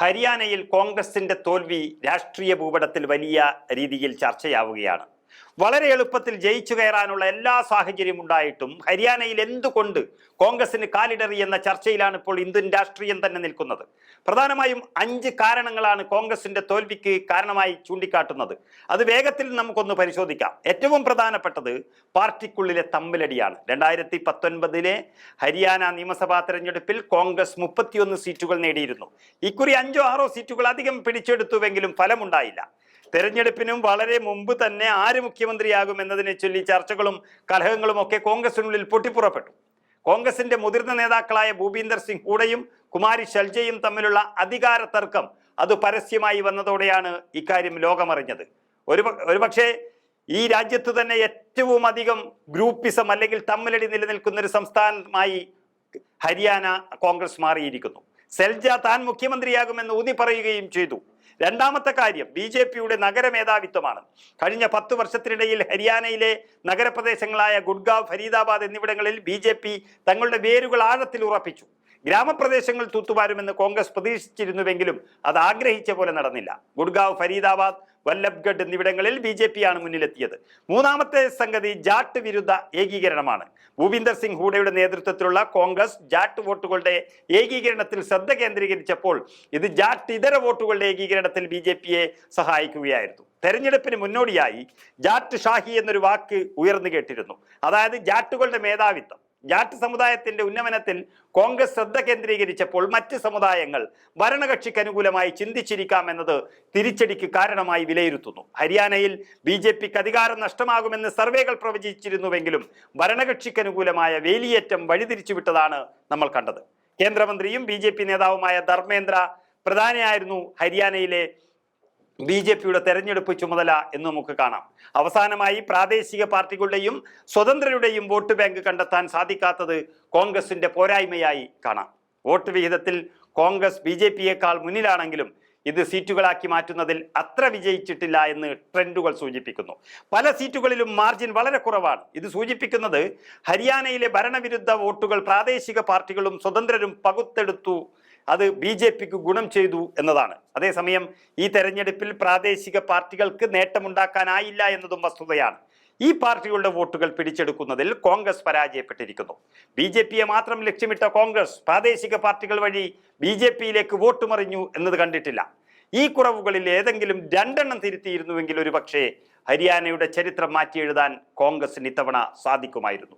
ഹരിയാനയിൽ കോൺഗ്രസിന്റെ തോൽവി രാഷ്ട്രീയ ഭൂപടത്തിൽ വലിയ രീതിയിൽ ചർച്ചയാവുകയാണ്. വളരെ എളുപ്പത്തിൽ ജയിച്ചു കയറാനുള്ള എല്ലാ സാഹചര്യം ഉണ്ടായിട്ടും ഹരിയാനയിൽ എന്തുകൊണ്ട് കോൺഗ്രസിന് കാലിടറി എന്ന ചർച്ചയിലാണ് ഇപ്പോൾ ഇന്ത്യൻ രാഷ്ട്രീയം തന്നെ നിൽക്കുന്നത്? പ്രധാനമായും അഞ്ച് കാരണങ്ങളാണ് കോൺഗ്രസിന്റെ തോൽവിക്ക് കാരണമായി ചൂണ്ടിക്കാട്ടുന്നത്. അത് വേഗത്തിൽ നമുക്കൊന്ന് പരിശോധിക്കാം. ഏറ്റവും പ്രധാനപ്പെട്ടത് പാർട്ടിക്കുള്ളിലെ തമ്മിലടിയാണ്. രണ്ടായിരത്തി പത്തൊൻപതിലെ ഹരിയാന നിയമസഭാ തെരഞ്ഞെടുപ്പിൽ കോൺഗ്രസ് മുപ്പത്തിയൊന്ന് സീറ്റുകൾ നേടിയിരുന്നു. ഇക്കുറി അഞ്ചോ ആറോ സീറ്റുകൾ അധികം പിടിച്ചെടുത്തുവെങ്കിലും ഫലമുണ്ടായില്ല. തെരഞ്ഞെടുപ്പിനും വളരെ മുമ്പ് തന്നെ ആര് മുഖ്യമന്ത്രിയാകും എന്നതിനെ ചൊല്ലി ചർച്ചകളും കലഹങ്ങളും ഒക്കെ കോൺഗ്രസിനുള്ളിൽ പൊട്ടിപ്പുറപ്പെട്ടു. കോൺഗ്രസിന്റെ മുതിർന്ന നേതാക്കളായ ഭൂപീന്ദർ സിംഗ് ഹൂഡയും കുമാരി ഷൽജയും തമ്മിലുള്ള അധികാര തർക്കം അത് പരസ്യമായി വന്നതോടെയാണ് ഇക്കാര്യം ലോകമറിഞ്ഞത്. ഒരു ഒരുപക്ഷെ ഈ രാജ്യത്ത് തന്നെ ഏറ്റവും അധികം ഗ്രൂപ്പിസം അല്ലെങ്കിൽ തമ്മിലടി നിലനിൽക്കുന്ന ഒരു സംസ്ഥാനമായി ഹരിയാന കോൺഗ്രസ് മാറിയിരിക്കുന്നു. സെൽജ താൻ മുഖ്യമന്ത്രിയാകുമെന്ന് ഊന്നി പറയുകയും ചെയ്തു. രണ്ടാമത്തെ കാര്യം ബി ജെ പിയുടെ നഗരമേധാവിത്വമാണ്. കഴിഞ്ഞ പത്ത് വർഷത്തിനിടയിൽ ഹരിയാനയിലെ നഗരപ്രദേശങ്ങളായ ഗുഡ്ഗാവ് ഫരീദാബാദ് എന്നിവിടങ്ങളിൽ ബി ജെ പി തങ്ങളുടെ വേരുകൾ ആഴത്തിൽ ഉറപ്പിച്ചു. ഗ്രാമപ്രദേശങ്ങൾ തൂത്തുവാരുമെന്ന് കോൺഗ്രസ് പ്രതീക്ഷിച്ചിരുന്നുവെങ്കിലും അത് ആഗ്രഹിച്ച പോലെ നടന്നില്ല. ഗുഡ്ഗാവ് ഫരീദാബാദ് വല്ലഭ്ഗഡ് എന്നിവിടങ്ങളിൽ ബി ജെ പി ആണ് മുന്നിലെത്തിയത്. മൂന്നാമത്തെ സംഗതി ജാട്ട് വിരുദ്ധ ഏകീകരണമാണ്. ഭൂപീന്ദർ സിംഗ് ഹൂഡയുടെ നേതൃത്വത്തിലുള്ള കോൺഗ്രസ് ജാട്ട് വോട്ടുകളുടെ ഏകീകരണത്തിൽ ശ്രദ്ധ കേന്ദ്രീകരിച്ചപ്പോൾ ഇത് ജാട്ട് ഇതര വോട്ടുകളുടെ ഏകീകരണത്തിൽ ബി സഹായിക്കുകയായിരുന്നു. തെരഞ്ഞെടുപ്പിന് മുന്നോടിയായി ജാട്ട് ഷാഹി എന്നൊരു വാക്ക് ഉയർന്നു കേട്ടിരുന്നു. അതായത് ജാട്ടുകളുടെ മേധാവിത്വം. ജാട്ട് സമുദായത്തിന്റെ ഉന്നമനത്തിൽ കോൺഗ്രസ് ശ്രദ്ധ കേന്ദ്രീകരിച്ചപ്പോൾ മറ്റ് സമുദായങ്ങൾ ഭരണകക്ഷിക്ക് അനുകൂലമായി ചിന്തിച്ചിരിക്കാം എന്നത് തിരിച്ചടിക്ക് കാരണമായി വിലയിരുത്തുന്നു. ഹരിയാനയിൽ ബി ജെ പിക്ക് അധികാരം നഷ്ടമാകുമെന്ന് സർവേകൾ പ്രവചിച്ചിരുന്നുവെങ്കിലും ഭരണകക്ഷിക്ക് അനുകൂലമായ വേലിയേറ്റം വഴിതിരിച്ചുവിട്ടതാണ് നമ്മൾ കണ്ടത്. കേന്ദ്രമന്ത്രിയും ബി നേതാവുമായ ധർമ്മേന്ദ്ര പ്രധാനിയായിരുന്നു ഹരിയാനയിലെ ബി ജെ പിയുടെ തെരഞ്ഞെടുപ്പ് ചുമതല എന്ന് നമുക്ക് കാണാം. അവസാനമായി പ്രാദേശിക പാർട്ടികളുടെയും സ്വതന്ത്രരുടെയും വോട്ട് ബാങ്ക് കണ്ടെത്താൻ സാധിക്കാത്തത് കോൺഗ്രസിന്റെ പോരായ്മയായി കാണാം. വോട്ട് വിഹിതത്തിൽ കോൺഗ്രസ് ബി ജെ പിയേക്കാൾ മുന്നിലാണെങ്കിലും ഇത് സീറ്റുകളാക്കി മാറ്റുന്നതിൽ അത്ര വിജയിച്ചിട്ടില്ല എന്ന് ട്രെൻഡുകൾ സൂചിപ്പിക്കുന്നു. പല സീറ്റുകളിലും മാർജിൻ വളരെ കുറവാണ്. ഇത് സൂചിപ്പിക്കുന്നത് ഹരിയാനയിലെ ഭരണവിരുദ്ധ വോട്ടുകൾ പ്രാദേശിക പാർട്ടികളും സ്വതന്ത്രരും പകുത്തെടുത്തു അത് ബി ജെ പിക്ക് ഗുണം ചെയ്തു എന്നതാണ്. അതേസമയം ഈ തെരഞ്ഞെടുപ്പിൽ പ്രാദേശിക പാർട്ടികൾക്ക് നേട്ടമുണ്ടാക്കാനായില്ല എന്നതും വസ്തുതയാണ്. ഈ പാർട്ടികളുടെ വോട്ടുകൾ പിടിച്ചെടുക്കുന്നതിൽ കോൺഗ്രസ് പരാജയപ്പെട്ടിരിക്കുന്നു. ബി ജെ പിയെ മാത്രം ലക്ഷ്യമിട്ട കോൺഗ്രസ് പ്രാദേശിക പാർട്ടികൾ വഴി ബി ജെ പിയിലേക്ക് വോട്ട് മറിഞ്ഞു എന്നത് കണ്ടിട്ടില്ല. ഈ കുറവുകളിൽ ഏതെങ്കിലും രണ്ടെണ്ണം തിരുത്തിയിരുന്നുവെങ്കിൽ ഒരു പക്ഷേ ഹരിയാനയുടെ ചരിത്രം മാറ്റി എഴുതാൻ കോൺഗ്രസിന് ഇത്തവണ സാധിക്കുമായിരുന്നു.